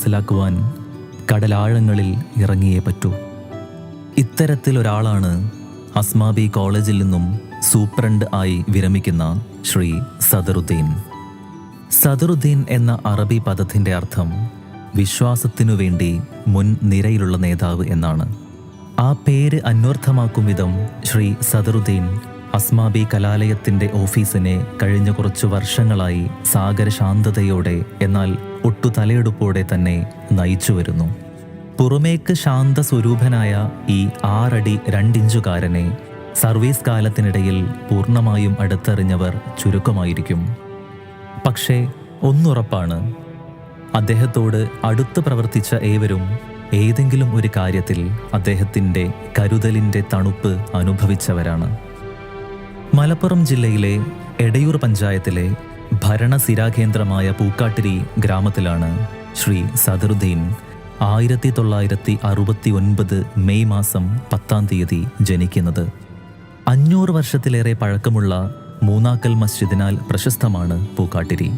മനസ്സിലാക്കുവാൻ കടലാഴങ്ങളിൽ ഇറങ്ങിയേ പറ്റൂ. ഇത്തരത്തിലൊരാളാണ് അസ്മാബി കോളേജിൽ നിന്നും സൂപ്രണ്ട് ആയി വിരമിക്കുന്ന ശ്രീ സദറുദ്ദീൻ. സദറുദ്ദീൻ എന്ന അറബി പദത്തിന്റെ അർത്ഥം വിശ്വാസത്തിനു വേണ്ടി മുൻ നിരയിലുള്ള നേതാവ് എന്നാണ്. ആ പേര് അന്വർത്ഥമാക്കും വിധം ശ്രീ സദറുദ്ദീൻ അസ്മാബി കലാലയത്തിന്റെ ഓഫീസിനെ കഴിഞ്ഞ കുറച്ചു വർഷങ്ങളായി സാഗരശാന്തതയോടെ എന്നാൽ ഒട്ടു തലയെടുപ്പോടെ തന്നെ നയിച്ചു വരുന്നു. പുറമേക്ക് ശാന്ത സ്വരൂപനായ ഈ ആറടി രണ്ടിഞ്ചുകാരനെ സർവീസ് കാലത്തിനിടയിൽ പൂർണമായും അടുത്തെറിഞ്ഞവർ ചുരുക്കമായിരിക്കും. പക്ഷേ ഒന്നുറപ്പാണ്. അദ്ദേഹത്തോട് അടുത്ത് പ്രവർത്തിച്ച ഏവരും ഏതെങ്കിലും ഒരു കാര്യത്തിൽ അദ്ദേഹത്തിന്റെ കരുതലിന്റെ തണുപ്പ് അനുഭവിച്ചവരാണ്. മലപ്പുറം ജില്ലയിലെ എടയൂർ പഞ്ചായത്തിലെ ഭരണസിരാകേന്ദ്രമായ പൂക്കാട്ടിരി ഗ്രാമത്തിലാണ് ശ്രീ സദറുദ്ദീൻ ആയിരത്തി തൊള്ളായിരത്തി അറുപത്തി ഒൻപത് മെയ് മാസം പത്താം തീയതി ജനിക്കുന്നത്. അഞ്ഞൂറ് വർഷത്തിലേറെ പഴക്കമുള്ള മൂന്നാക്കൽ മസ്ജിദിനാൽ പ്രശസ്തമാണ് പൂക്കാട്ടിരി.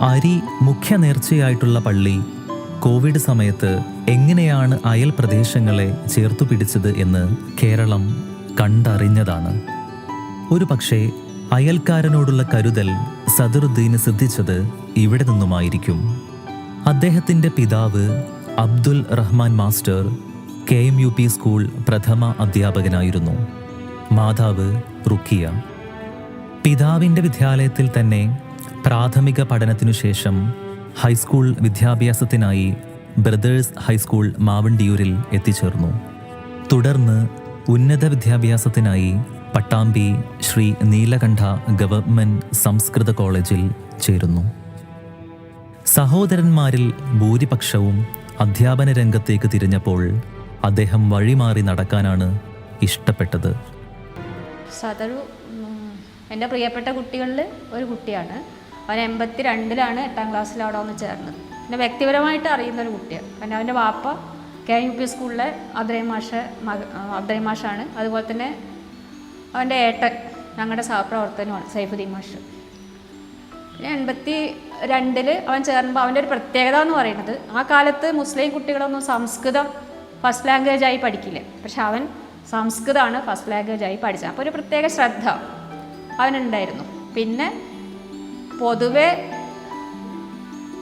അരി മുഖ്യ നേർച്ചയായിട്ടുള്ള പള്ളി കോവിഡ് സമയത്ത് എങ്ങനെയാണ് അയൽ പ്രദേശങ്ങളെ ചേർത്തു പിടിച്ചത് എന്ന് കേരളം കണ്ടറിഞ്ഞതാണ്. ഒരു പക്ഷേ അയൽക്കാരനോടുള്ള കരുതൽ സദറുദ്ദീന് സിദ്ധിച്ചത് ഇവിടെ നിന്നുമായിരിക്കും. അദ്ദേഹത്തിന്റെ പിതാവ് Abdul Rahman master K M U P school പ്രഥമ അധ്യാപകനായിരുന്നു. മാതാവ് റുക്കിയ പിതാവിന്റെ വിദ്യാലയത്തിൽ തന്നെ പ്രാഥമിക പഠനത്തിനു ശേഷം ഹൈസ്കൂൾ വിദ്യാഭ്യാസത്തിനായി ബ്രദേഴ്സ് ഹൈസ്കൂൾ മാവണ്ടിയൂരിൽ എത്തിച്ചേർന്നു. തുടർന്ന് ഉന്നത വിദ്യാഭ്യാസത്തിനായി പട്ടാമ്പി ശ്രീ നീലകണ്ഠ ഗവൺമെന്റ് സംസ്കൃത കോളേജിൽ ചേരുന്നു. സഹോദരന്മാരിൽ ഭൂരിപക്ഷവും അധ്യാപന രംഗത്തേക്ക് തിരിഞ്ഞപ്പോൾ അദ്ദേഹം വഴിമാറി നടക്കാനാണ് ഇഷ്ടപ്പെട്ടത്. സദറു എന്റെ പ്രിയപ്പെട്ട കുട്ടികളിൽ ഒരു കുട്ടിയാണ്. അവൻ എൺപത്തി രണ്ടിലാണ് എട്ടാം ക്ലാസ്സിൽ അവിടെ വന്ന് ചേർന്നത്. പിന്നെ വ്യക്തിപരമായിട്ട് അറിയുന്ന ഒരു കുട്ടിയാണ്. കാരണം അവന്റെ വാപ്പ കെ യു പി സ്കൂളിലെ അദ്രൈമാഷ മക അദ്രൈമാഷാണ് മാഷാണ്. അതുപോലെ തന്നെ അവന്റെ ഏട്ടൻ ഞങ്ങളുടെ സഹപ്രവർത്തനമാണ് സൈഫുദ്ദീൻ മാഷ്. പിന്നെ എൺപത്തി രണ്ടിൽ അവൻ ചേർന്നപ്പോൾ അവന്റെ ഒരു പ്രത്യേകത എന്ന് പറയുന്നത് ആ കാലത്ത് മുസ്ലിം കുട്ടികളൊന്നും സംസ്കൃതം ഫസ്റ്റ് ലാംഗ്വേജായി പഠിക്കില്ല. പക്ഷെ അവൻ സംസ്കൃതമാണ് ഫസ്റ്റ് ലാംഗ്വേജായി പഠിച്ചത്. അപ്പോൾ ഒരു പ്രത്യേക ശ്രദ്ധ അവനുണ്ടായിരുന്നു. പിന്നെ പൊതുവെ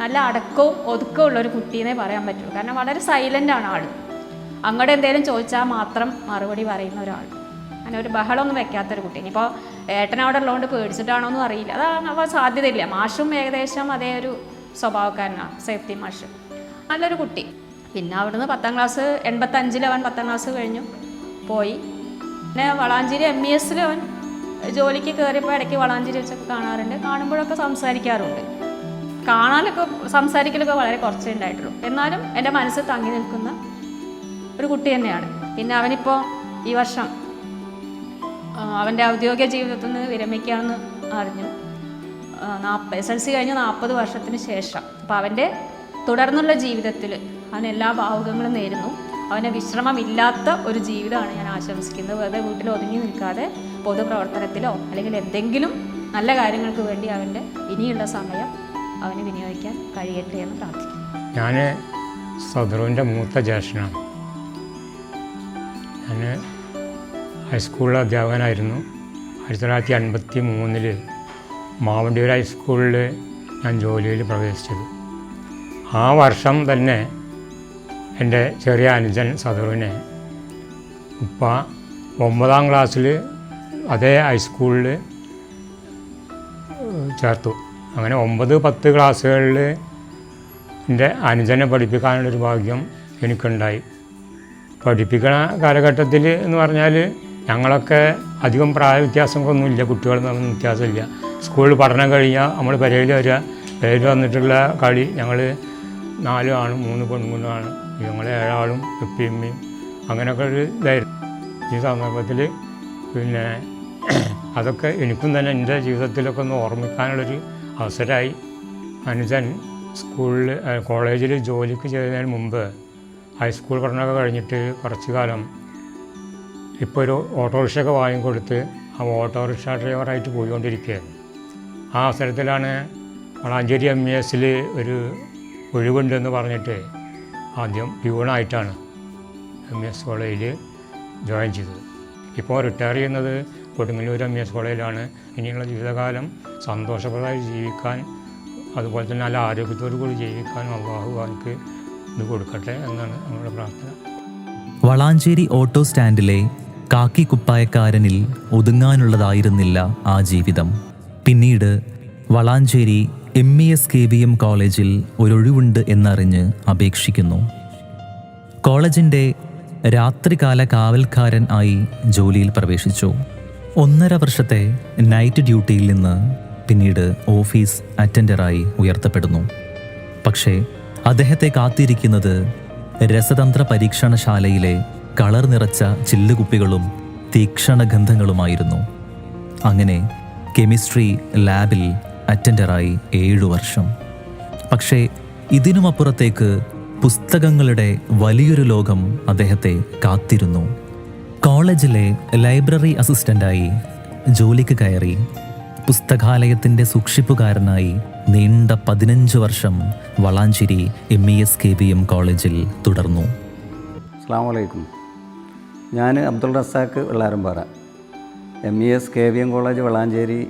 നല്ല അടക്കവും ഒതുക്കവും ഉള്ളൊരു ഒരു കുട്ടീന്നേ പറയാൻ പറ്റുള്ളൂ. കാരണം വളരെ സൈലന്റ് ആണ് ആൾ അങ്ങോട്ട് എന്തെങ്കിലും ചോദിച്ചാൽ മാത്രം മറുപടി പറയുന്ന ഒരാൾ അങ്ങനെ ഒരു ബഹളമൊന്നും വെക്കാത്തൊരു കുട്ടി. ഇനിയിപ്പോൾ ഏട്ടൻ അവിടെ ഉള്ളതുകൊണ്ട് പേടിച്ചിട്ടാണോ എന്നും അറിയില്ല. അത് അപ്പോൾ സാധ്യതയില്ല. മാഷും ഏകദേശം അതേ ഒരു സ്വഭാവക്കാരനാണ് സേഫ്റ്റി മാഷ്. നല്ലൊരു കുട്ടി. പിന്നെ അവിടുന്ന് പത്താം ക്ലാസ് എൺപത്തഞ്ചിൽ അവൻ പത്താം ക്ലാസ് കഴിഞ്ഞു. പോയി. പിന്നെ വളാഞ്ചേരി എം ഇ എസിൽ അവൻ ജോലിക്ക് കയറിയപ്പോൾ ഇടയ്ക്ക് വളാഞ്ചേരി വെച്ചൊക്കെ കാണാറുണ്ട്. കാണുമ്പോഴൊക്കെ സംസാരിക്കാറുണ്ട്. കാണാനൊക്കെ സംസാരിക്കലൊക്കെ വളരെ കുറച്ചേ ഉണ്ടായിട്ടുള്ളൂ. എന്നാലും എന്റെ മനസ്സ് തങ്ങി നിൽക്കുന്ന ഒരു കുട്ടി തന്നെയാണ്. പിന്നെ അവനിപ്പോൾ ഈ വർഷം അവന്റെ ഔദ്യോഗിക ജീവിതത്തിൽ നിന്ന് വിരമിക്കുകയാണെന്ന് അറിഞ്ഞു. നാൽപ്പത് എസ് എൽ സി കഴിഞ്ഞ് നാൽപ്പത് വർഷത്തിന് ശേഷം. അപ്പോൾ അവന്റെ തുടർന്നുള്ള ജീവിതത്തിൽ അവൻ എല്ലാ ഭാവുകങ്ങളും നേരുന്നു. അവന് വിശ്രമമില്ലാത്ത ഒരു ജീവിതമാണ് ഞാൻ ആശംസിക്കുന്നത്. വെറുതെ വീട്ടിൽ ഒതുങ്ങി നിൽക്കാതെ പൊതുപ്രവർത്തനത്തിലോ അല്ലെങ്കിൽ എന്തെങ്കിലും നല്ല കാര്യങ്ങൾക്ക് വേണ്ടി അവന്റെ ഇനിയുള്ള സമയം അവന് വിനിയോഗിക്കാൻ കഴിയട്ടെ എന്ന് പ്രാർത്ഥിക്കുന്നു. ഞാൻ സദറുവിന്റെ മൂത്ത ജ്യേഷ്ഠനാണ്. ഞാൻ ഹൈസ്കൂളിലെ അധ്യാപകനായിരുന്നു. ആയിരത്തി തൊള്ളായിരത്തി അൻപത്തി മൂന്നിൽ മാവണ്ടിയൂർ ഹൈസ്കൂളിൽ ഞാൻ ജോലിയിൽ പ്രവേശിച്ചത്. ആ വർഷം തന്നെ എന്റെ ചെറിയ അനുജൻ സദറുവിനെ ഉപ്പ ഒമ്പതാം ക്ലാസ്സിൽ അതേ ഹൈസ്കൂളിൽ ചേർത്തു. അങ്ങനെ ഒമ്പത് പത്ത് ക്ലാസ്സുകളിൽ എന്റെ അനുജനെ പഠിപ്പിക്കാനുള്ളൊരു ഭാഗ്യം എനിക്കുണ്ടായി. പഠിപ്പിക്കണ കാലഘട്ടത്തിൽ എന്ന് പറഞ്ഞാൽ ഞങ്ങളൊക്കെ അധികം പ്രായ വ്യത്യാസങ്ങളൊന്നുമില്ല കുട്ടികൾ തമ്മിൽ വ്യത്യാസമില്ല. സ്കൂളിൽ പഠനം കഴിഞ്ഞാൽ നമ്മൾ പെരയിൽ വരിക പേര് വന്നിട്ടുള്ള കളി ഞങ്ങൾ നാലും ആണ് മൂന്ന് പെൺകുണ്ണുമാണ് ഞങ്ങൾ ഏഴാളും ഉപ്പിയമ്മയും അങ്ങനെയൊക്കെ ഒരു ഇതായിരുന്നു. ഈ സന്ദർഭത്തിൽ പിന്നെ അതൊക്കെ എനിക്കും തന്നെ എന്റെ ജീവിതത്തിലൊക്കെ ഒന്ന് ഓർമ്മിക്കാനുള്ളൊരു അവസരമായി. അനുജൻ സ്കൂളിൽ കോളേജിൽ ജോലിക്ക് ചെയ്യുന്നതിന് മുമ്പ് ഹൈസ്കൂൾ പഠനമൊക്കെ കഴിഞ്ഞിട്ട് കുറച്ച് കാലം ഇപ്പോൾ ഒരു ഓട്ടോറിക്ഷ ഒക്കെ വാങ്ങിക്കൊടുത്ത് ആ ഓട്ടോറിക്ഷ ഡ്രൈവറായിട്ട് പോയിക്കൊണ്ടിരിക്കുകയായിരുന്നു ആ അവസരത്തിലാണ് വളാഞ്ചേരി എം ഇ എസിൽ ഒരു ഒഴിവുണ്ടെന്ന് പറഞ്ഞിട്ട് ആദ്യം പ്യൂണായിട്ടാണ് എം എസ് കോളേജിൽ ജോയിൻ ചെയ്തത്. ഇപ്പോൾ റിട്ടയർ ചെയ്യുന്നത് കൊടുങ്ങല്ലൂർ എം എസ് കോളേജിലാണ്. ഇനിയുള്ള ജീവിതകാലം സന്തോഷപ്രദമായി ജീവിക്കാൻ അതുപോലെ തന്നെ നല്ല ആരോഗ്യത്തോടു കൂടി ജീവിക്കാൻ അള്ളാഹു എനിക്ക് ഇത് കൊടുക്കട്ടെ എന്നാണ് നമ്മുടെ പ്രാർത്ഥന. വളാഞ്ചേരി ഓട്ടോ സ്റ്റാൻഡിലെ കാക്കി കുപ്പായക്കാരനിൽ ഒതുങ്ങാനുള്ളതായിരുന്നില്ല ആ ജീവിതം. പിന്നീട് Valanchery M E S K V M കോളേജിൽ ഒരൊഴിവുണ്ട് എന്നറിഞ്ഞ് അപേക്ഷിക്കുന്നു. കോളേജിന്റെ രാത്രികാല കാവൽക്കാരൻ ആയി ജോലിയിൽ പ്രവേശിച്ചു. ഒന്നര വർഷത്തെ നൈറ്റ് ഡ്യൂട്ടിയിൽ നിന്ന് പിന്നീട് ഓഫീസ് അറ്റൻഡറായി ഉയർത്തപ്പെടുന്നു. പക്ഷേ അദ്ദേഹത്തെ കാത്തിരിക്കുന്നത് രസതന്ത്ര പരീക്ഷണശാലയിലെ കളർ നിറച്ച ചില്ലുകുപ്പികളും തീക്ഷണ ഗന്ധങ്ങളുമായിരുന്നു അങ്ങനെ കെമിസ്ട്രി ലാബിൽ അറ്റൻഡറായി ഏഴു വർഷം. പക്ഷേ ഇതിനുമപ്പുറത്തേക്ക് പുസ്തകങ്ങളുടെ വലിയൊരു ലോകം അദ്ദേഹത്തെ കാത്തിരുന്നു. കോളേജിലെ ലൈബ്രറി അസിസ്റ്റന്റായി ജോലിക്ക് കയറി പുസ്തകാലയത്തിന്റെ സൂക്ഷിപ്പുകാരനായി നീണ്ട പതിനഞ്ച് വർഷം Valanchery M E S K B M കോളേജിൽ തുടർന്നു. അസ്സാം വലൈക്കും ഞാൻ Abdul Razak Vellarampara. M E S K V M college Valanchery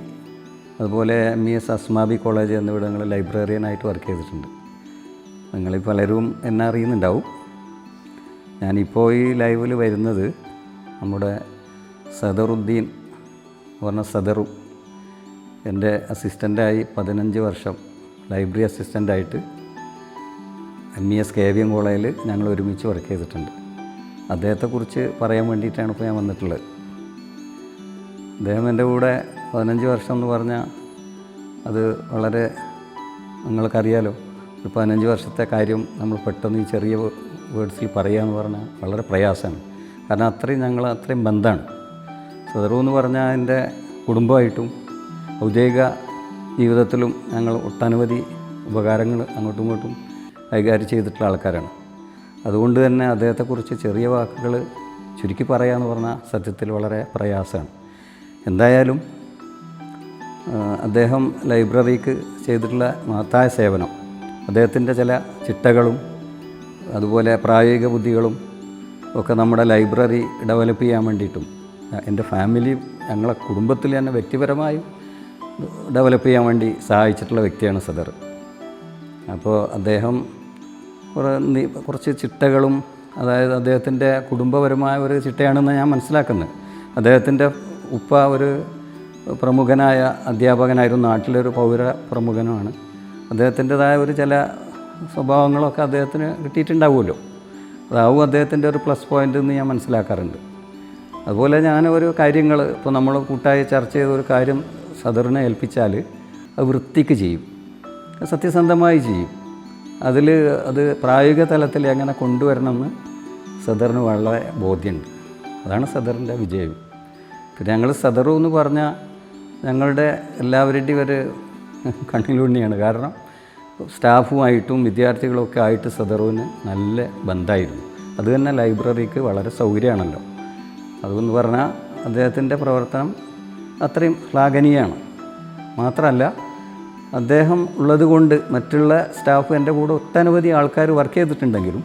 അതുപോലെ M E S Asmabi college എന്നിവിടങ്ങളിൽ ലൈബ്രറിയനായിട്ട് വർക്ക് ചെയ്തിട്ടുണ്ട്. നിങ്ങളിൽ പലരും എന്നെ അറിയുന്നുണ്ടാവും. ഞാനിപ്പോൾ ഈ ലൈവിൽ വരുന്നത് നമ്മുടെ സദറുദ്ദീൻ എന്ന് പറഞ്ഞ സദറു എന്റെ അസിസ്റ്റന്റായി പതിനഞ്ച് വർഷം library അസിസ്റ്റന്റായിട്ട് M E S K V M കോളേജിൽ ഞങ്ങൾ ഒരുമിച്ച് വർക്ക് ചെയ്തിട്ടുണ്ട്. അദ്ദേഹത്തെക്കുറിച്ച് പറയാൻ വേണ്ടിയിട്ടാണ് ഇപ്പോൾ ഞാൻ വന്നിട്ടുള്ളത്. അദ്ദേഹം എന്റെ കൂടെ പതിനഞ്ച് വർഷം എന്ന് പറഞ്ഞാൽ അത് വളരെ നിങ്ങൾക്കറിയാലോ ഒരു പതിനഞ്ച് വർഷത്തെ കാര്യം നമ്മൾ പെട്ടെന്ന് ഈ ചെറിയ വേർഡ്സിൽ പറയുക എന്ന് പറഞ്ഞാൽ വളരെ പ്രയാസമാണ്. കാരണം അത്രയും ഞങ്ങൾ അത്രയും ബന്ധമാണ്. സദറു എന്ന് പറഞ്ഞാൽ എന്റെ കുടുംബമായിട്ടും ഔദ്യോഗിക ജീവിതത്തിലും ഞങ്ങൾ ഒട്ടനവധി ഉപകാരങ്ങൾ അങ്ങോട്ടും ഇങ്ങോട്ടും കൈകാര്യം ചെയ്തിട്ടുള്ള ആൾക്കാരാണ്. അതുകൊണ്ട് തന്നെ അദ്ദേഹത്തെക്കുറിച്ച് ചെറിയ വാക്കുകൾ ചുരുക്കി പറയാമെന്ന് പറഞ്ഞാൽ സത്യത്തിൽ വളരെ പ്രയാസമാണ്. എന്തായാലും അദ്ദേഹം ലൈബ്രറിക്ക് ചെയ്തിട്ടുള്ള മഹത്തായ സേവനം അദ്ദേഹത്തിന്റെ ചില ചിട്ടകളും അതുപോലെ പ്രായോഗിക ബുദ്ധികളും ഒക്കെ നമ്മുടെ ലൈബ്രറി ഡെവലപ്പ് ചെയ്യാൻ വേണ്ടിയിട്ടും എന്റെ ഫാമിലിയും ഞങ്ങളെ കുടുംബത്തിൽ തന്നെ വ്യക്തിപരമായും ഡെവലപ്പ് ചെയ്യാൻ വേണ്ടി സഹായിച്ചിട്ടുള്ള വ്യക്തിയാണ് സദർ. അപ്പോൾ അദ്ദേഹം കുറേ കുറച്ച് ചിട്ടകളും അതായത് അദ്ദേഹത്തിന്റെ കുടുംബപരമായ ഒരു ചിട്ടയാണെന്ന് ഞാൻ മനസ്സിലാക്കുന്നത്. അദ്ദേഹത്തിന്റെ ഉപ്പ ഒരു പ്രമുഖനായ അധ്യാപകനായിരുന്നു നാട്ടിലൊരു പൗര പ്രമുഖനുമാണ്. അദ്ദേഹത്തിന്റെതായ ഒരു ചില സ്വഭാവങ്ങളൊക്കെ അദ്ദേഹത്തിന് കിട്ടിയിട്ടുണ്ടാവുമല്ലോ. അതാവും അദ്ദേഹത്തിന്റെ ഒരു പ്ലസ് പോയിന്റ് എന്ന് ഞാൻ മനസ്സിലാക്കാറുണ്ട്. അതുപോലെ ഞാൻ ഒരു കാര്യങ്ങൾ ഇപ്പോൾ നമ്മൾ കൂട്ടായി ചർച്ച ചെയ്ത ഒരു കാര്യം സദറിനെ ഏൽപ്പിച്ചാൽ അത് വൃത്തിക്ക് ചെയ്യും. സത്യസന്ധമായി ചെയ്യും. അതിൽ അത് പ്രായോഗിക തലത്തിൽ എങ്ങനെ കൊണ്ടുവരണമെന്ന് സദറിന് വളരെ ബോധ്യമുണ്ട്. അതാണ് സദറിന്റെ വിജയം. പിന്നെ ഞങ്ങൾ സദറു എന്ന് പറഞ്ഞാൽ ഞങ്ങളുടെ എല്ലാവരുടെയും ഒരു കണ്ണിലുണ്ണിയാണ് കാരണം സ്റ്റാഫുമായിട്ടും വിദ്യാർത്ഥികളൊക്കെ ആയിട്ട് സദറുവിന് നല്ല ബന്ധമായിരുന്നു. അതുതന്നെ ലൈബ്രറിക്ക് വളരെ സൗകര്യമാണല്ലോ. അതെന്ന് പറഞ്ഞാൽ അദ്ദേഹത്തിന്റെ പ്രവർത്തനം അത്രയും ശ്ലാഘനീയമാണ്. മാത്രമല്ല അദ്ദേഹം ഉള്ളതുകൊണ്ട് മറ്റുള്ള സ്റ്റാഫ് എന്റെ കൂടെ ഒട്ടനവധി ആൾക്കാർ വർക്ക് ചെയ്തിട്ടുണ്ടെങ്കിലും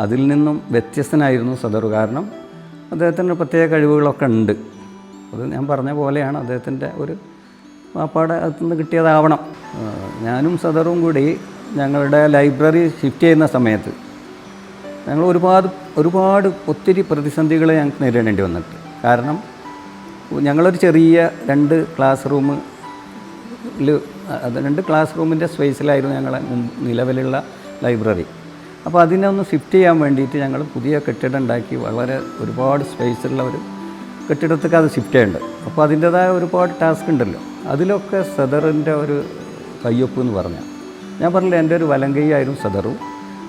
അതിൽ നിന്നും വ്യത്യസ്തനായിരുന്നു സദറു കാരണം അദ്ദേഹത്തിന് പ്രത്യേക കഴിവുകളൊക്കെ ഉണ്ട്. അത് ഞാൻ പറഞ്ഞ പോലെയാണ് അദ്ദേഹത്തിന്റെ ഒരു വാപ്പാടെ അകത്തുനിന്ന് കിട്ടിയതാവണം. ആ, ഞാനും സദറും കൂടി ഞങ്ങളുടെ ലൈബ്രറി ഷിഫ്റ്റ് ചെയ്യുന്ന സമയത്ത് ഞങ്ങൾ ഒരുപാട് ഒരുപാട് ഒത്തിരി പ്രതിസന്ധികളെ ഞങ്ങൾക്ക് നേരിടേണ്ടി വന്നിട്ട് കാരണം ഞങ്ങളൊരു ചെറിയ രണ്ട് ക്ലാസ് റൂമ് അത് രണ്ട് ക്ലാസ് റൂമിന്റെ സ്പേസിലായിരുന്നു ഞങ്ങളെ നിലവിലുള്ള ലൈബ്രറി അപ്പോൾ അതിനെ ഒന്ന് ഷിഫ്റ്റ് ചെയ്യാൻ വേണ്ടിയിട്ട് ഞങ്ങൾ പുതിയ കെട്ടിടം ഉണ്ടാക്കി വളരെ ഒരുപാട് സ്പേസുള്ള ഒരു കെട്ടിടത്തേക്ക് അത് ഷിഫ്റ്റ് ചെയ്യേണ്ടത് അപ്പോൾ അതിന്റെതായ ഒരുപാട് ടാസ്ക് ഉണ്ടല്ലോ. അതിലൊക്കെ സദറിന്റെ ഒരു കയ്യൊപ്പ് എന്ന് പറഞ്ഞാൽ ഞാൻ പറഞ്ഞില്ല എന്റെ ഒരു വലങ്കയ്യായിരുന്നു സദറും.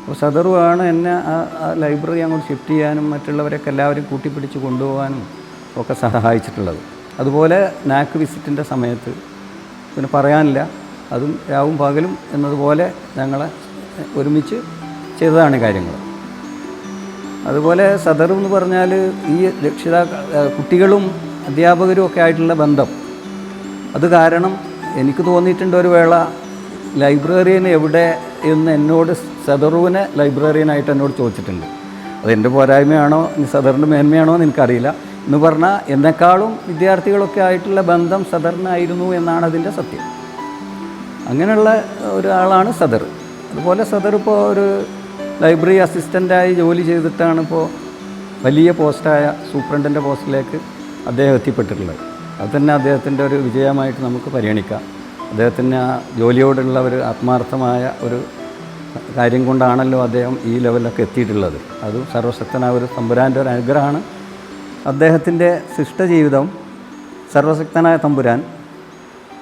അപ്പോൾ സദറുമാണ് എന്നെ ആ ലൈബ്രറി അങ്ങോട്ട് ഷിഫ്റ്റ് ചെയ്യാനും മറ്റുള്ളവരെയൊക്കെ എല്ലാവരും കൂട്ടിപ്പിടിച്ച് കൊണ്ടുപോകാനും ഒക്കെ സഹായിച്ചിട്ടുള്ളത്. അതുപോലെ നാക്ക് വിസിറ്റിന്റെ സമയത്ത് പിന്നെ പറയാനില്ല. അതും രാവും പകലും എന്നതുപോലെ ഞങ്ങളെ ഒരുമിച്ച് ചെയ്തതാണ് കാര്യങ്ങൾ. അതുപോലെ സദർ എന്ന് പറഞ്ഞാൽ ഈ രക്ഷിതാ കുട്ടികളും അധ്യാപകരും ഒക്കെ ആയിട്ടുള്ള ബന്ധം. അത് കാരണം എനിക്ക് തോന്നിയിട്ടുണ്ട് ഒരു വേള ലൈബ്രറിയൻ എവിടെ എന്ന് എന്നോട് സദറുവിനെ ലൈബ്രറിയനായിട്ട് എന്നോട് ചോദിച്ചിട്ടുണ്ട്. അതെന്റെ പോരായ്മയാണോ? സദറിന്റെ മേന്മയാണോ എന്ന് എനിക്കറിയില്ല. എന്ന് പറഞ്ഞാൽ എന്നെക്കാളും വിദ്യാർത്ഥികളൊക്കെ ആയിട്ടുള്ള ബന്ധം സദറിനായിരുന്നു എന്നാണ് അതിന്റെ സത്യം. അങ്ങനെയുള്ള ഒരാളാണ് സദർ. അതുപോലെ സദർ ഇപ്പോൾ ഒരു ലൈബ്രറി അസിസ്റ്റന്റായി ജോലി ചെയ്തിട്ടാണ് ഇപ്പോൾ വലിയ പോസ്റ്റായ സൂപ്രണ്ടിന്റെ പോസ്റ്റിലേക്ക് അദ്ദേഹം എത്തിപ്പെട്ടിട്ടുള്ളത്. അത് തന്നെ അദ്ദേഹത്തിന്റെ ഒരു വിജയമായിട്ട് നമുക്ക് പരിഗണിക്കാം. അദ്ദേഹത്തിന് ആ ജോലിയോടുള്ള ഒരു ആത്മാർത്ഥമായ ഒരു കാര്യം കൊണ്ടാണല്ലോ അദ്ദേഹം ഈ ലെവലിലൊക്കെ എത്തിയിട്ടുള്ളത്. അതും സർവശക്തനായ ഒരു തമ്പുരാന്റെ ഒരു അനുഗ്രഹമാണ്. അദ്ദേഹത്തിന്റെ ശിഷ്ടജീവിതം സർവശക്തനായ തമ്പുരാൻ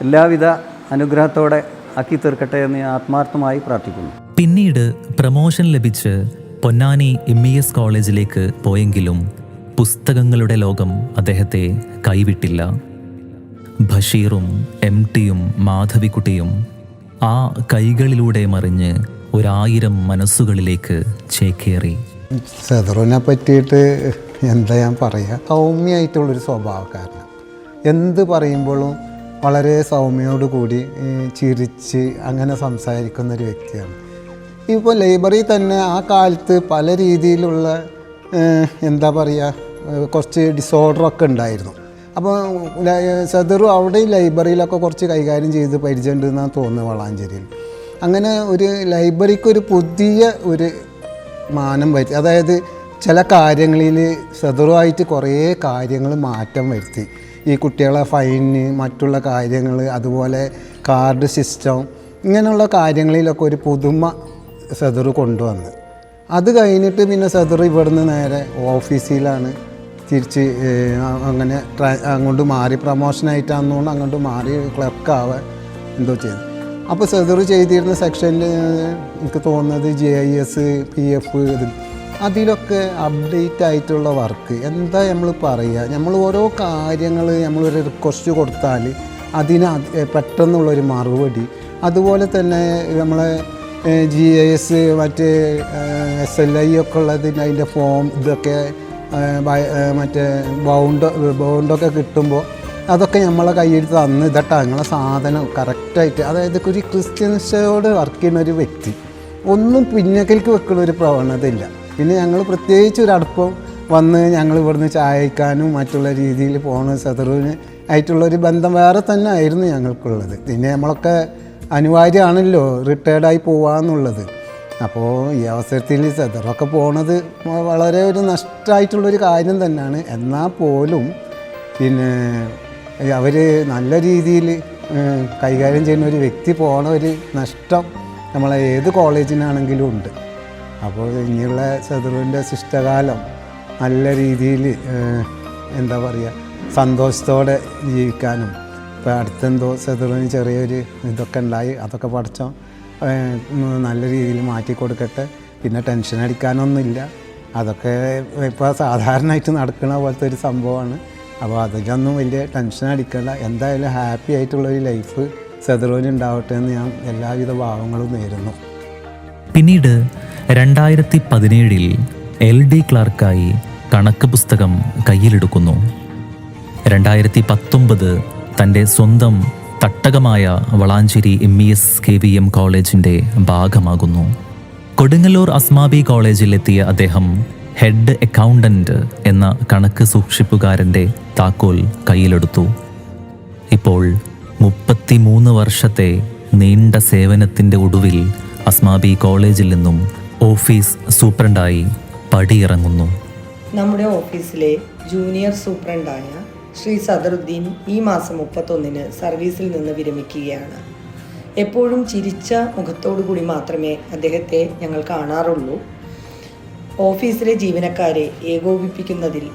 എല്ലാവിധ അനുഗ്രഹത്തോടെ ആക്കി തീർക്കട്ടെ എന്ന് ഞാൻ ആത്മാർത്ഥമായി പ്രാർത്ഥിക്കുന്നു. പിന്നീട് പ്രമോഷൻ ലഭിച്ച് പൊന്നാനി എം ഇ എസ് കോളേജിലേക്ക് പോയെങ്കിലും പുസ്തകങ്ങളുടെ ലോകം അദ്ദേഹത്തെ കൈവിട്ടില്ല. ബഷീറും എം ടിയും മാധവിക്കുട്ടിയും ആ കൈകളിലൂടെ മറിഞ്ഞ് ഒരായിരം മനസ്സുകളിലേക്ക് ചേക്കേറി. സെതറിനെ പറ്റിയിട്ട് എന്താ ഞാൻ പറയുക സൗമ്യമായിട്ടുള്ളൊരു സ്വഭാവക്കാരനാണ് എന്ത് പറയുമ്പോഴും വളരെ സൗമ്യയോട് കൂടി ചിരിച്ച് അങ്ങനെ സംസാരിക്കുന്ന ഒരു വ്യക്തിയാണ്. ഇപ്പോൾ ലൈബ്രറി തന്നെ ആ കാലത്ത് പല രീതിയിലുള്ള എന്താ പറയുക കുറച്ച് ഡിസോർഡറൊക്കെ ഉണ്ടായിരുന്നു. അപ്പോൾ സദറു അവിടെ ലൈബ്രറിയിലൊക്കെ കുറച്ച് കൈകാര്യം ചെയ്ത് പരിചയമുണ്ടെന്നാണ് തോന്നുന്നത് വളാഞ്ചേരിയിൽ. അങ്ങനെ ഒരു ലൈബ്രറിക്ക് ഒരു പുതിയ ഒരു മാനം പറ്റി അതായത് ചില കാര്യങ്ങളിൽ സദറുമായിട്ട് കുറേ കാര്യങ്ങൾ മാറ്റം വരുത്തി. ഈ കുട്ടികളെ ഫൈന് മറ്റുള്ള കാര്യങ്ങൾ അതുപോലെ കാർഡ് സിസ്റ്റം ഇങ്ങനെയുള്ള കാര്യങ്ങളിലൊക്കെ ഒരു പുതുമ സദറ് കൊണ്ടുവന്ന്. അത് കഴിഞ്ഞിട്ട് പിന്നെ സദർ ഇവിടുന്ന് നേരെ ഓഫീസിലാണ് തിരിച്ച് അങ്ങനെ അങ്ങോട്ട് മാറി പ്രൊമോഷനായിട്ടാണെന്നുകൊണ്ട് അങ്ങോട്ട് മാറി ക്ലർക്കാവാൻ എന്തോ ചെയ്തു. അപ്പോൾ സദർ ചെയ്തിരുന്ന സെക്ഷനിൽ എനിക്ക് തോന്നുന്നത് J I S P F ഇത് അതിലൊക്കെ അപ്ഡേറ്റ് ആയിട്ടുള്ള വർക്ക് എന്താ നമ്മൾ പറയുക നമ്മൾ ഓരോ കാര്യങ്ങൾ നമ്മൾ ഒരു റിക്വസ്റ്റ് കൊടുത്താൽ അതിന് അത് പെട്ടെന്നുള്ളൊരു മറുപടി. അതുപോലെ തന്നെ നമ്മളെ ജി എസ് മറ്റേ എസ് എൽ ഐ ഒക്കെ ഉള്ളതിന് അതിന്റെ ഫോം ഇതൊക്കെ മറ്റേ ബൗണ്ട് ബൗണ്ടൊക്കെ കിട്ടുമ്പോൾ അതൊക്കെ നമ്മളെ കയ്യിൽ തന്ന് ഇതട്ടാ. നിങ്ങളെ സാധനം കറക്റ്റായിട്ട് അതായത് ഒരു ക്രിസ്ത്യൻസോട് വർക്ക് ചെയ്യുന്ന ഒരു വ്യക്തി. ഒന്നും പിന്നക്കലേക്ക് വെക്കുന്ന ഒരു പ്രവണതയില്ല. പിന്നെ ഞങ്ങൾ പ്രത്യേകിച്ച് ഒരു അടുപ്പം വന്ന് ഞങ്ങൾ ഇവിടുന്ന് ചായക്കാനും മറ്റുള്ള രീതിയിൽ പോണ സദറിന് ആയിട്ടുള്ള ഒരു ബന്ധം വേറെ തന്നെ ആയിരുന്നു ഞങ്ങൾക്കുള്ളത്. പിന്നെ നമ്മളൊക്കെ അനിവാര്യമാണല്ലോ റിട്ടയർഡായി പോവാന്നുള്ളത്. അപ്പോൾ ഈ അവസരത്തിൽ സദറൊക്കെ പോണത് വളരെ ഒരു നഷ്ടമായിട്ടുള്ളൊരു കാര്യം തന്നെയാണ്. എന്നാൽ പോലും പിന്നെ അവർ നല്ല രീതിയിൽ കൈകാര്യം ചെയ്യുന്ന ഒരു വ്യക്തി പോണ ഒരു നഷ്ടം നമ്മളെ ഏത് കോളേജിനാണെങ്കിലും ഉണ്ട്. അപ്പോൾ ഇനിയുള്ള ശത്രുവിന്റെ ശിഷ്ടകാലം നല്ല രീതിയിൽ എന്താ പറയുക സന്തോഷത്തോടെ ജീവിക്കാനും ഇപ്പോൾ അടുത്തെന്തോ ശത്രുവിന് ചെറിയൊരു ഇതൊക്കെ ഉണ്ടായി അതൊക്കെ പഠിച്ചോ നല്ല രീതിയിൽ മാറ്റി കൊടുക്കട്ടെ പിന്നെ ടെൻഷൻ അടിക്കാനൊന്നുമില്ല. അതൊക്കെ ഇപ്പോൾ സാധാരണയായിട്ട് നടക്കുന്ന പോലത്തെ ഒരു സംഭവമാണ്. അപ്പോൾ അതിലൊന്നും വലിയ ടെൻഷൻ അടിക്കണ്ട. എന്തായാലും ഹാപ്പി ആയിട്ടുള്ളൊരു ലൈഫ് സെതറോനുണ്ടാവട്ടെ എന്ന് ഞാൻ എല്ലാവിധ ഭാവങ്ങളും നേരുന്നു. പിന്നീട് രണ്ടായിരത്തി പതിനേഴിൽ എൽ ഡി ക്ലാർക്കായി കണക്ക് പുസ്തകം കയ്യിലെടുക്കുന്നു. രണ്ടായിരത്തി പത്തൊമ്പത് തന്റെ സ്വന്തം തട്ടകമായ Valanchery M E S K V M കോളേജിന്റെ ഭാഗമാകുന്നു. കൊടുങ്ങല്ലൂർ അസ്മാബി കോളേജിലെത്തിയ അദ്ദേഹം ഹെഡ് അക്കൗണ്ടന്റ് എന്ന കണക്ക് സൂക്ഷിപ്പുകാരന്റെ താക്കോൽ കയ്യിലെടുത്തു. ഇപ്പോൾ മുപ്പത്തിമൂന്ന് വർഷത്തെ നീണ്ട സേവനത്തിന്റെ ഒടുവിൽ അസ്മാബി കോളേജിൽ നിന്നും ഓഫീസ് സൂപ്രണ്ടായി പടിയിറങ്ങുന്നു. നമ്മുടെ ഓഫീസിലെ ജൂനിയർ സൂപ്രണ്ടായ ശ്രീ സദറുദ്ദീൻ ഈ മാസം മുപ്പത്തൊന്നിന് സർവീസിൽ നിന്ന് വിരമിക്കുകയാണ്. എപ്പോഴും ചിരിച്ച മുഖത്തോടു കൂടി മാത്രമേ അദ്ദേഹത്തെ ഞങ്ങൾ കാണാറുള്ളൂ. ഓഫീസിലെ ജീവനക്കാരെ ഏകോപിപ്പിക്കുന്നതിൽ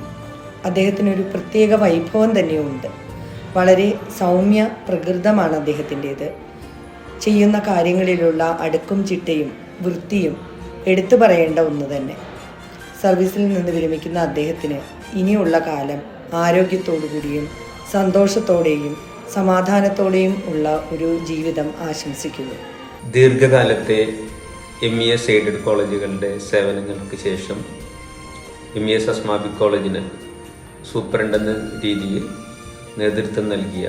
അദ്ദേഹത്തിനൊരു പ്രത്യേക വൈഭവം തന്നെയുണ്ട് വളരെ സൗമ്യ പ്രകൃതമാണ് അദ്ദേഹത്തിന്റേത്. ചെയ്യുന്ന കാര്യങ്ങളിലുള്ള അടുക്കും ചിട്ടയും വൃത്തിയും എടുത്തു പറയേണ്ട ഒന്ന് തന്നെ. സർവീസിൽ നിന്ന് വിരമിക്കുന്ന അദ്ദേഹത്തിന് ഇനിയുള്ള കാലം ആരോഗ്യത്തോടുകൂടിയും സന്തോഷത്തോടെയും സമാധാനത്തോടെയും ഉള്ള ഒരു ജീവിതം ആശംസിക്കുന്നു. ദീർഘകാലത്തെ എം ഇ എസ് എയ്ഡഡ് കോളേജുകളുടെ സേവനങ്ങൾക്ക് ശേഷം എം ഇ എസ് അസ്മാബി കോളേജിന് സൂപ്രണ്ട് എന്ന രീതിയിൽ നേതൃത്വം നൽകിയ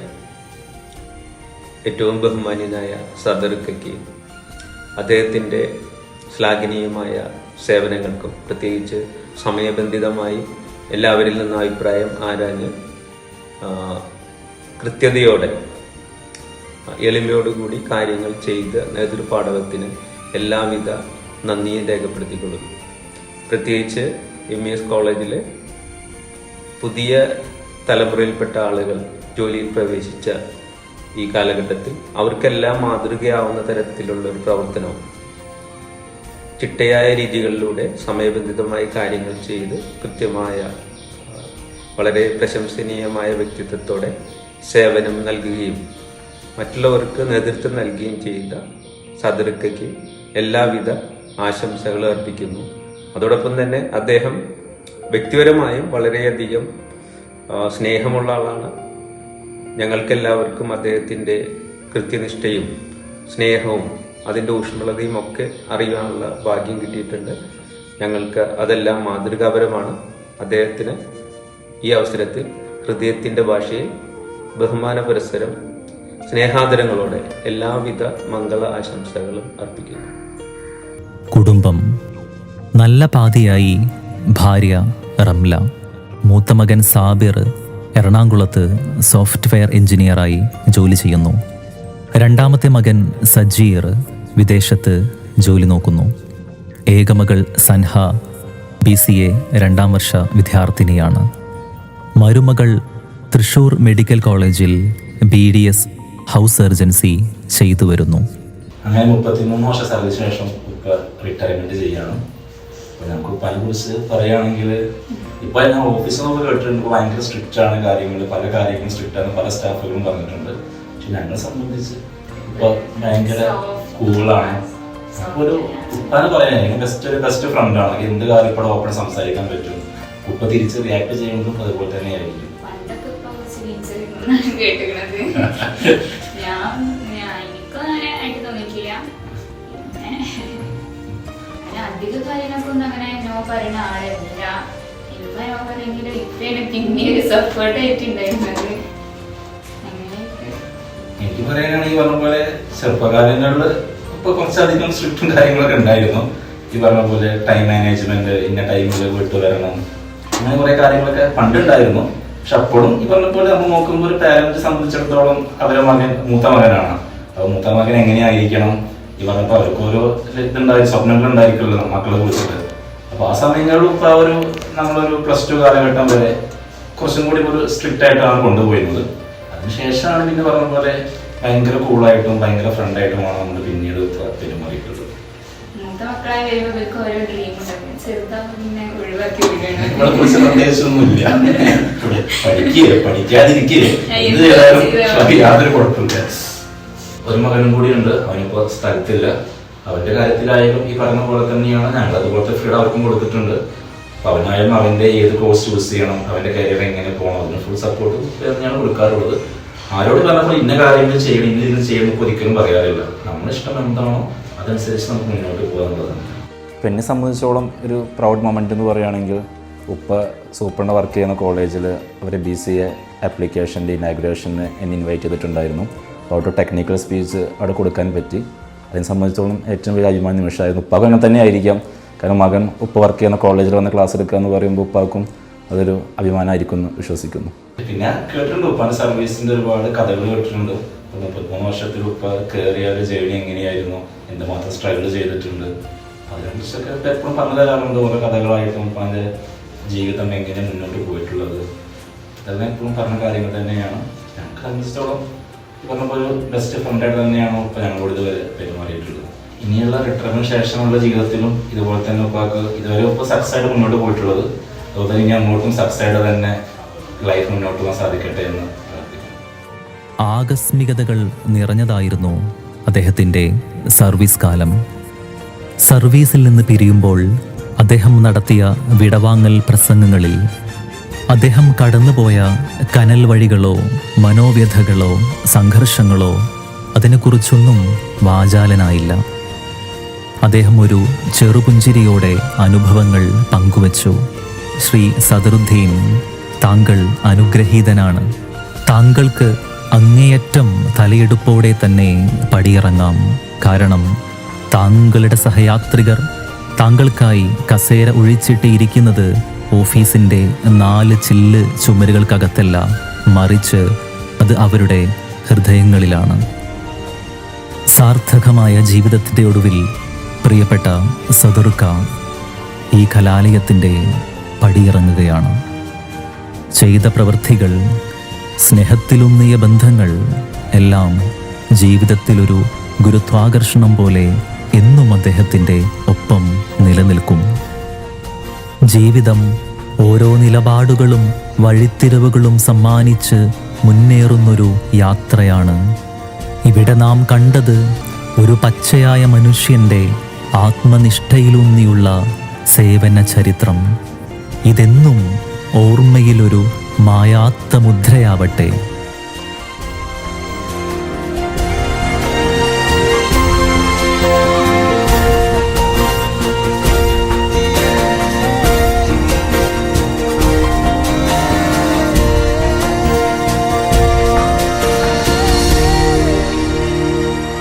ഏറ്റവും ബഹുമാന്യനായ സദർക്കയ്ക്ക് അദ്ദേഹത്തിന്റെ ശ്ലാഘനീയമായ സേവനങ്ങൾക്കും പ്രത്യേകിച്ച് സമയബന്ധിതമായി എല്ലാവരിൽ നിന്നും അഭിപ്രായം ആരാഞ്ഞ് കൃത്യതയോടെ എളിമയോടുകൂടി കാര്യങ്ങൾ ചെയ്ത് നേതൃപാടവത്തിന് എല്ലാവിധ നന്ദിയും രേഖപ്പെടുത്തിക്കൊള്ളുന്നു. പ്രത്യേകിച്ച് എം എസ് കോളേജിലെ പുതിയ തലമുറയിൽപ്പെട്ട ആളുകൾ ജോലിയിൽ പ്രവേശിച്ച ഈ കാലഘട്ടത്തിൽ അവർക്കെല്ലാം മാതൃകയാവുന്ന തരത്തിലുള്ള ഒരു പ്രവർത്തനം ചിട്ടയായ രീതികളിലൂടെ സമയബന്ധിതമായി കാര്യങ്ങൾ ചെയ്ത് കൃത്യമായ വളരെ പ്രശംസനീയമായ വ്യക്തിത്വത്തോടെ സേവനം നൽകുകയും മറ്റുള്ളവർക്ക് നേതൃത്വം നൽകുകയും ചെയ്ത സദൃക്കയ്ക്ക് എല്ലാവിധ ആശംസകളും അർപ്പിക്കുന്നു. അതോടൊപ്പം തന്നെ അദ്ദേഹം വ്യക്തിപരമായും വളരെയധികം സ്നേഹമുള്ള ആളാണ്. ഞങ്ങൾക്കെല്ലാവർക്കും അദ്ദേഹത്തിന്റെ കൃത്യനിഷ്ഠയും സ്നേഹവും അതിന്റെ ഊഷ്മളതയും ഒക്കെ അറിയാനുള്ള ഭാഗ്യം കിട്ടിയിട്ടുണ്ട്. ഞങ്ങൾക്ക് അതെല്ലാം മാതൃകാപരമാണ്. അദ്ദേഹത്തിന് ഈ അവസരത്തിൽ ഹൃദയത്തിന്റെ ഭാഷയിൽ ബഹുമാന പുരസ്സരം സ്നേഹാദരങ്ങളോടെ എല്ലാവിധ മംഗള ആശംസകളും അർപ്പിക്കുന്നു. കുടുംബം നല്ല പാതിയായി ഭാര്യ റംല മൂത്ത മകൻ സാബിർ എറണാകുളത്ത് സോഫ്റ്റ്വെയർ എഞ്ചിനീയറായി ജോലി ചെയ്യുന്നു. രണ്ടാമത്തെ മകൻ സജീർ വിദേശത്ത് ജോലി നോക്കുന്നു. ഏകമകൾ സൻഹ ബി സി എ രണ്ടാം വർഷ വിദ്യാർത്ഥിനിയാണ്. മരുമകൾ തൃശൂർ മെഡിക്കൽ കോളേജിൽ B D S house surgency ചെയ്തു വരുന്നു. അങ്ങനെ മുപ്പത്തിമൂന്ന് വർഷ സർവീസിന് ശേഷം ഇപ്പൊ റിട്ടയർമെന്റ് ചെയ്യാണ്. അപ്പൊ നമുക്ക് പല കുറിച്ച് പറയുകയാണെങ്കിൽ ഇപ്പൊ ഞാൻ ഓഫീസിൽ നിന്ന് കേട്ടിട്ടുണ്ട്. ഭയങ്കര സ്ട്രിക്റ്റ് ആണ് കാര്യങ്ങൾ. പല കാര്യങ്ങളും സ്ട്രിക്റ്റ് ആണ്. പല സ്റ്റാഫുകളും പറഞ്ഞിട്ടുണ്ട്. പക്ഷെ ഞങ്ങളെ സംബന്ധിച്ച് ഇപ്പൊ ഭയങ്കര കൂളാണ് ഒരു ഉത്താന പറയാൻ ബെസ്റ്റ് ഒരു ബെസ്റ്റ് ഫ്രണ്ട് ആണ്. എന്ത് കാര്യം ഇപ്പോൾ ഓപ്പൺ സംസാരിക്കാൻ പറ്റും. ഉപ്പ തിരിച്ച് റിയാക്ട് ചെയ്യുന്നതും അതുപോലെ തന്നെയായിരിക്കും. ഇപ്പൊ കേട്ടിരുന്നത് ഞാൻ അങ്ങനെ നോ അങ്ങനെയൊക്കെ പറയാനാണെങ്കിൽ ഈ പറഞ്ഞ പോലെ ചെറുപ്പകാലങ്ങളിൽ ഇപ്പൊ കുറച്ചധികം സ്ട്രിക്റ്റും കാര്യങ്ങളൊക്കെ ഉണ്ടായിരുന്നു. ഈ പറഞ്ഞ പോലെ ടൈം മാനേജ്മെന്റ് ഇന്ന ടൈമിൽ വിട്ടു വരണം അങ്ങനെ കുറെ കാര്യങ്ങളൊക്കെ പണ്ടുണ്ടായിരുന്നു. പക്ഷെ അപ്പോഴും ഈ പറഞ്ഞ പോലെ നമ്മൾ നോക്കുമ്പോൾ ഒരു പാരന്റ് സംബന്ധിച്ചിടത്തോളം അവരെ മകൻ മൂത്ത മകനാണ്. അപ്പൊ മൂത്ത മകൻ എങ്ങനെയായിരിക്കണം ഈ പറഞ്ഞപ്പോ അവർക്ക് ഓരോ ഇതുണ്ടായി സ്വപ്നങ്ങൾ ഉണ്ടായിരിക്കുമല്ലോ മക്കളെ കുറിച്ചിട്ട്. അപ്പൊ ആ സമയങ്ങളിൽ ഇപ്പൊ ആ ഒരു നമ്മളൊരു പ്ലസ് ടു കാലഘട്ടം വരെ കുറച്ചും കൂടി ഒരു സ്ട്രിക്റ്റ് ആയിട്ടാണ് കൊണ്ടുപോയിരുന്നത്. അതിനുശേഷമാണ് പിന്നെ പറഞ്ഞ പോലെ ഭയങ്കര കൂളായിട്ടും ഭയങ്കര ഫ്രണ്ടായിട്ടുമാണ് നമ്മൾ പിന്നീട് പെരുമാറിയിട്ടുള്ളത് നമ്മളെ കുറിച്ച് പഠിക്കുക പഠിക്കാതിരിക്കുക. യാതൊരു കുഴപ്പമില്ല. ഒരു മകനും കൂടി ഉണ്ട്. അവനിപ്പോ സ്ഥലത്തില്ല. അവന്റെ കാര്യത്തിലായാലും ഈ പറഞ്ഞ പോലെ തന്നെയാണ്. ഞങ്ങൾ അതുപോലത്തെ ഫ്രീഡം അവർക്കും കൊടുത്തിട്ടുണ്ട്. അപ്പൊ അവനായാലും അവന്റെ ഏത് കോഴ്സ് ചൂസ് ചെയ്യണം അവന്റെ കരിയർ എങ്ങനെ പോകണം അതിന് ഫുൾ സപ്പോർട്ട് തന്നെയാണ് കൊടുക്കാറുള്ളത്. ആരോട് നമ്മൾ ഇന്ന കാര്യങ്ങൾ ചെയ്യണം ഇന്ന ഇത് ചെയ്യണം ഇപ്പൊ ഒരിക്കലും പറയാറില്ല. നമ്മുടെ ഇഷ്ടം എന്താണോ അതനുസരിച്ച് നമുക്ക് മുന്നോട്ട് പോകാനുള്ളതാണ് ഇപ്പം എന്നെ സംബന്ധിച്ചോളം ഒരു പ്രൗഡ് മൊമെന്റ് എന്ന് പറയുകയാണെങ്കിൽ ഉപ്പ സൂപ്രണ്ട് വർക്ക് ചെയ്യുന്ന കോളേജിൽ അവർ ബി സി എ ആപ്ലിക്കേഷന്റെ ഇനാഗ്രേഷന് എന്നെ ഇൻവൈറ്റ് ചെയ്തിട്ടുണ്ടായിരുന്നു. അപ്പോൾ അവിടെ ടെക്നിക്കൽ സ്പീച്ച് അവിടെ കൊടുക്കാൻ പറ്റി. അതിനെ സംബന്ധിച്ചോളം ഏറ്റവും വലിയ അഭിമാന നിമിഷമായിരുന്നു. ഉപ്പാക്കും അങ്ങനെ തന്നെ ആയിരിക്കാം. കാരണം മകൻ ഉപ്പ വർക്ക് ചെയ്യുന്ന കോളേജിൽ വന്ന് ക്ലാസ് എടുക്കുക എന്ന് പറയുമ്പോൾ ഉപ്പാക്കും അതൊരു അഭിമാനമായിരിക്കുന്നു വിശ്വസിക്കുന്നു. പിന്നെ കേട്ടിട്ടുണ്ട് ഉപ്പാന്റെ സർവീസിന്റെ ഒരുപാട് കഥകൾ കേട്ടിട്ടുണ്ട്. മുപ്പത്തിമൂന്ന് വർഷത്തിൽ ഉപ്പ കയറിയ ഒരു ജേണി എങ്ങനെയായിരുന്നു? എന്തുമാത്രം സ്ട്രഗിൾ ചെയ്തിട്ടുണ്ട്? അതിനെക്കുറിച്ചൊക്കെ എപ്പോഴും പറഞ്ഞു തരാറുണ്ട്. ഓരോ കഥകളായിട്ടും ഉപ്പാന്റെ ജീവിതം എങ്ങനെ മുന്നോട്ട് പോയിട്ടുള്ളത്. ഇതെല്ലാം എപ്പോഴും പറഞ്ഞ കാര്യങ്ങൾ തന്നെയാണ്. ഞങ്ങൾക്ക് സംബന്ധിച്ചിടത്തോളം പറഞ്ഞപ്പോൾ ഒരു ബെസ്റ്റ് ഫ്രണ്ടായിട്ട് തന്നെയാണ് ഉപ്പ ഞങ്ങളോട് ഇതുവരെ പെരുമാറിയിട്ടുള്ളത്. ഇനിയുള്ള റിട്ടയർമെന്റ് ശേഷമുള്ള ജീവിതത്തിലും ഇതുപോലെ തന്നെ ഉപ്പാക്ക് ഇതുവരെ ഉപ്പ സക്സസ് ആയിട്ട് മുന്നോട്ട് പോയിട്ടുള്ളത്. ഇനി അങ്ങോട്ടും സബ്സൈഡ് തന്നെ ലൈഫ് മുന്നോട്ട് പോകാൻ സാധിക്കട്ടെ എന്ന് ആകസ്മികതകൾ നിറഞ്ഞതായിരുന്നു അദ്ദേഹത്തിന്റെ സർവീസ് കാലം. സർവീസിൽ നിന്ന് പിരിയുമ്പോൾ അദ്ദേഹം നടത്തിയ വിടവാങ്ങൽ പ്രസംഗങ്ങളിൽ അദ്ദേഹം കടന്നുപോയ കനൽ വഴികളോ മനോവ്യഥകളോ സംഘർഷങ്ങളോ അതിനെക്കുറിച്ചൊന്നും വാചാലനായില്ല. അദ്ദേഹം ഒരു ചെറുപുഞ്ചിരിയോടെ അനുഭവങ്ങൾ പങ്കുവച്ചു. ശ്രീ സദറുദ്ദീൻ താങ്കൾ അനുഗ്രഹീതനാണ്. താങ്കൾക്ക് അങ്ങേയറ്റം തലയെടുപ്പോടെ തന്നെ പടിയിറങ്ങാം. കാരണം താങ്കളുടെ സഹയാത്രികർ താങ്കൾക്കായി കസേര ഒഴിച്ചിട്ടിരിക്കുന്നത് ഓഫീസിന്റെ നാല് ചില്ല് ചുമരുകൾക്കകത്തല്ല മറിച്ച് അത് അവരുടെ ഹൃദയങ്ങളിലാണ്. സാർത്ഥകമായ ജീവിതത്തിന്റെ ഒടുവിൽ പ്രിയപ്പെട്ട സദറുക്ക ഈ കലാലയത്തിന്റെ പടിയിറങ്ങുകയാണ്. ചെയ്ത പ്രവൃത്തികൾ സ്നേഹത്തിലൂന്നിയ ബന്ധങ്ങൾ എല്ലാം ജീവിതത്തിലൊരു ഗുരുത്വാകർഷണം പോലെ എന്നും അദ്ദേഹത്തിന്റെ ഒപ്പം നിലനിൽക്കും. ജീവിതം ഓരോ നിലപാടുകളും വഴിത്തിരിവുകളും സമ്മാനിച്ച് മുന്നേറുന്നൊരു യാത്രയാണ്. ഇവിടെ നാം കണ്ടത് ഒരു പച്ചയായ മനുഷ്യന്റെ ആത്മനിഷ്ഠയിലൂന്നിയുള്ള സേവന ചരിത്രം ഇതെന്നും ഓർമ്മയിലൊരു മായാത്ത മുദ്രയാവട്ടെ.